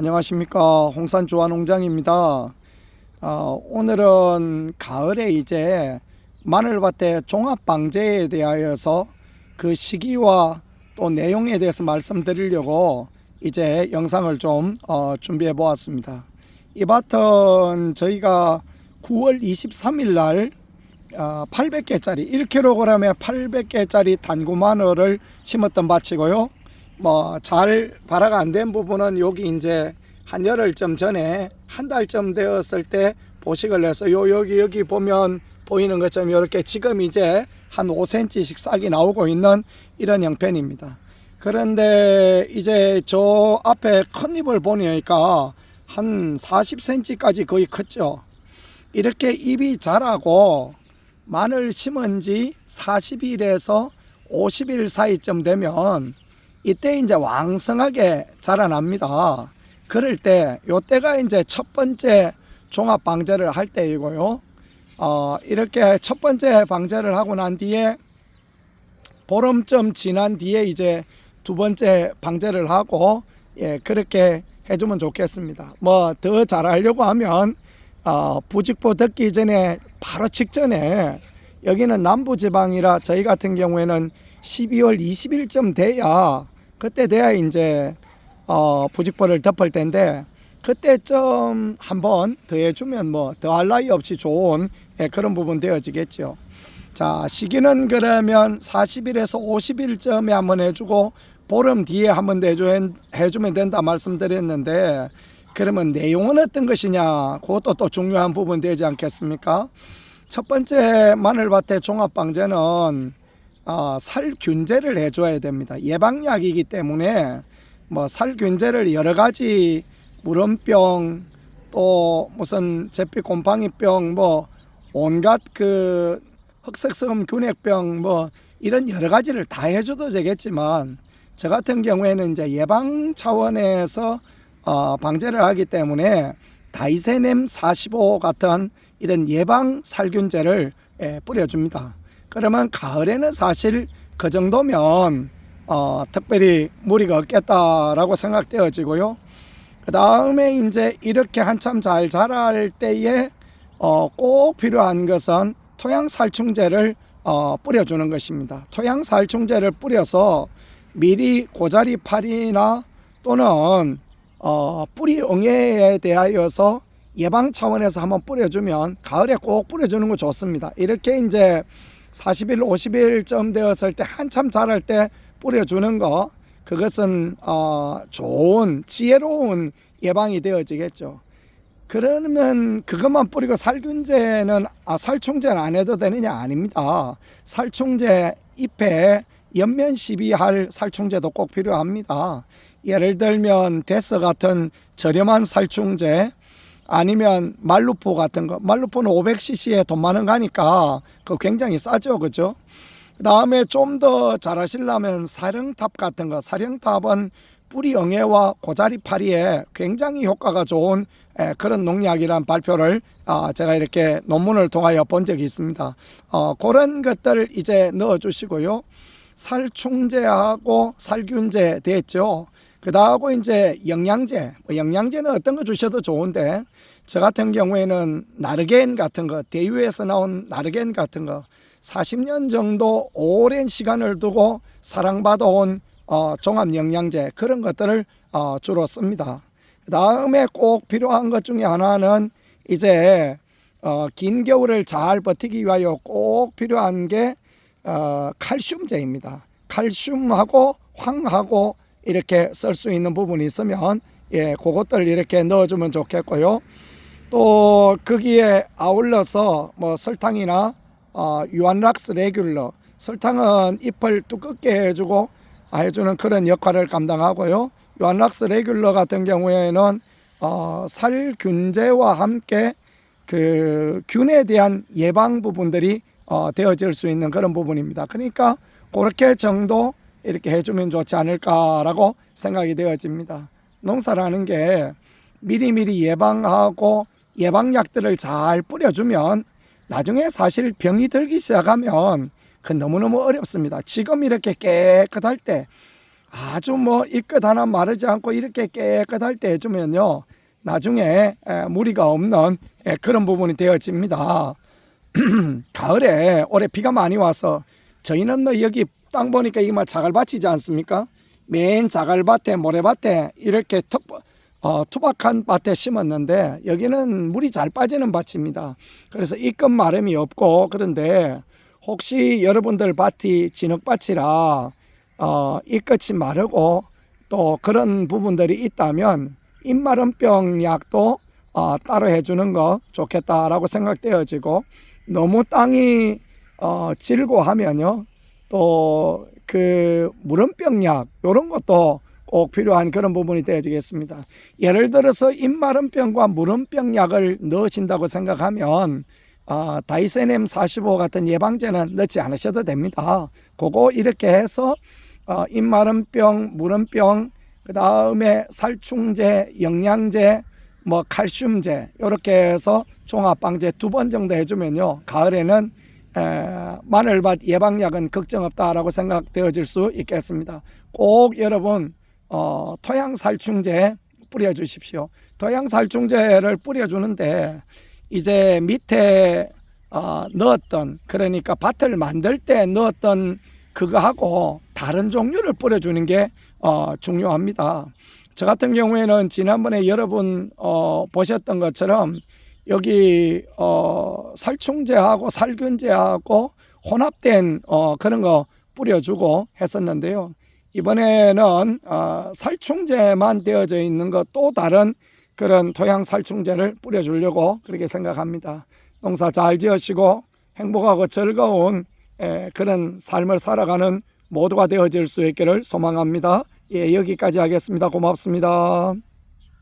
안녕하십니까 홍산 조화농장입니다. 어, 오늘은 가을에 이제 마늘밭의 종합 방제에 대하여서 그 시기와 또 내용에 대해서 말씀드리려고 이제 영상을 좀 어, 준비해 보았습니다. 이 밭은 저희가 9월 23일 날 어, 800개짜리 1kg에 800개짜리 단구 마늘을 심었던 밭이고요. 뭐 잘 발화가 안 된 부분은 여기 이제 한 열흘쯤 전에 한 달쯤 되었을 때 보식을 해서 요 여기 여기 보면 보이는 것처럼 이렇게 지금 이제 한 5cm씩 싹이 나오고 있는 이런 형편입니다. 그런데 이제 저 앞에 큰 잎을 보니까 한 40cm까지 거의 컸죠. 이렇게 잎이 자라고 마늘 심은 지 40일에서 50일 사이쯤 되면 이때 이제 왕성하게 자라납니다. 그럴 때, 요때가 이제 첫 번째 종합 방제를 할 때이고요. 어, 이렇게 첫 번째 방제를 하고 난 뒤에 보름쯤 지난 뒤에 이제 두 번째 방제를 하고 예, 그렇게 해주면 좋겠습니다. 뭐 더 잘하려고 하면 어, 부직포 듣기 전에 바로 직전에 여기는 남부지방이라 저희 같은 경우에는 12월 20일쯤 돼야 그때 돼야 이제 어, 부직포를 덮을 텐데 그때쯤 한번 더 해주면 뭐 더할 나위 없이 좋은 예, 그런 부분 되어지겠죠. 자 시기는 그러면 40일에서 50일쯤에 한번 해주고 보름 뒤에 한번 해주면 된다 말씀드렸는데 그러면 내용은 어떤 것이냐 그것도 또 중요한 부분 되지 않겠습니까? 첫 번째 마늘밭의 종합방제는 어, 살균제를 해줘야 됩니다. 예방약이기 때문에 뭐 살균제를 여러 가지 물원병 또 무슨 제피 곰팡이병 뭐 온갖 그 흑색성 균핵병 뭐 이런 여러 가지를 다 해줘도 되겠지만 저 같은 경우에는 이제 예방 차원에서 어, 방제를 하기 때문에 다이세넴 45 같은 이런 예방 살균제를 예, 뿌려줍니다. 그러면 가을에는 사실 그 정도면 어, 특별히 무리가 없겠다라고 생각되어지고요. 그 다음에 이제 이렇게 한참 잘 자랄 때에 어, 꼭 필요한 것은 토양 살충제를 어, 뿌려주는 것입니다. 토양 살충제를 뿌려서 미리 고자리 팔이나 또는 어, 뿌리 응애에 대하여서 예방 차원에서 한번 뿌려주면 가을에 꼭 뿌려주는 거 좋습니다. 이렇게 이제 40일, 50일쯤 되었을 때 한참 자랄 때 뿌려주는 거 그것은 어, 좋은 지혜로운 예방이 되어지겠죠. 그러면 그것만 뿌리고 살균제는 아 살충제는 안 해도 되느냐 아닙니다. 살충제 잎에 연면 시비할 살충제도 꼭 필요합니다. 예를 들면 데스 같은 저렴한 살충제 아니면 말루포 같은 거. 말루포는 500cc에 돈 많은 가니까 그 굉장히 싸죠. 그죠? 그 다음에 좀 더 잘하시려면 사령탑 같은 거. 사령탑은 뿌리 영해와 고자리 파리에 굉장히 효과가 좋은 에, 그런 농약이란 발표를 아, 제가 이렇게 논문을 통하여 본 적이 있습니다. 어, 그런 것들을 이제 넣어 주시고요. 살충제하고 살균제 됐죠 그 다음에 이제 영양제, 뭐 영양제는 어떤 거 주셔도 좋은데 저 같은 경우에는 나르겐 같은 거, 대유에서 나온 나르겐 같은 거 40년 정도 오랜 시간을 두고 사랑받아온 어, 종합 영양제 그런 것들을 어, 주로 씁니다. 그 다음에 꼭 필요한 것 중에 하나는 이제 어, 긴 겨울을 잘 버티기 위하여 꼭 필요한 게 어, 칼슘제입니다. 칼슘하고 황하고 이렇게 쓸 수 있는 부분이 있으면 예, 그것들 이렇게 넣어주면 좋겠고요. 또 거기에 아울러서 뭐 설탕이나 어, 유한락스 레귤러 설탕은 잎을 두껍게 해주고 아, 해주는 그런 역할을 감당하고요. 유한락스 레귤러 같은 경우에는 어, 살균제와 함께 그 균에 대한 예방 부분들이 어, 되어질 수 있는 그런 부분입니다. 그러니까 그렇게 정도 이렇게 해주면 좋지 않을까라고 생각이 되어집니다. 농사라는 게 미리미리 예방하고 예방약들을 잘 뿌려주면 나중에 사실 병이 들기 시작하면 그 너무너무 어렵습니다. 지금 이렇게 깨끗할 때 아주 뭐 이끝 하나 마르지 않고 이렇게 깨끗할 때 해주면요 나중에 에, 무리가 없는 에, 그런 부분이 되어집니다. 가을에 올해 비가 많이 와서 저희는 뭐 여기 땅 보니까 이게 막 자갈밭이지 않습니까? 맨 자갈밭에 모래밭에 이렇게 턱, 어, 투박한 밭에 심었는데 여기는 물이 잘 빠지는 밭입니다. 그래서 이끝 마름이 없고 그런데 혹시 여러분들 밭이 진흙밭이라 어, 이 끝이 마르고 또 그런 부분들이 있다면 입마름병 약도 어, 따로 해주는 거 좋겠다라고 생각되어지고 너무 땅이 어, 질고 하면요 또 그 무름병 약 이런 것도 꼭 필요한 그런 부분이 되어지겠습니다. 예를 들어서 입마름병과 무름병 약을 넣으신다고 생각하면 아, 다이세넴 45 같은 예방제는 넣지 않으셔도 됩니다. 그거 이렇게 해서 어, 입마름병, 무름병, 그 다음에 살충제, 영양제, 뭐 칼슘제 이렇게 해서 종합방제 두 번 정도 해주면요 가을에는 에, 마늘밭 예방약은 걱정 없다라고 생각되어질 수 있겠습니다. 꼭 여러분 어, 토양 살충제 뿌려주십시오. 토양 살충제를 뿌려주는데 이제 밑에 어, 넣었던 그러니까 밭을 만들 때 넣었던 그거하고 다른 종류를 뿌려주는 게 어, 중요합니다. 저 같은 경우에는 지난번에 여러분 어, 보셨던 것처럼 여기 어, 살충제하고 살균제하고 혼합된 어, 그런 거 뿌려주고 했었는데요. 이번에는 어, 살충제만 되어져 있는 것 또 다른 그런 토양 살충제를 뿌려주려고 그렇게 생각합니다. 농사 잘 지으시고 행복하고 즐거운 에, 그런 삶을 살아가는 모두가 되어질 수 있기를 소망합니다. 예, 여기까지 하겠습니다. 고맙습니다.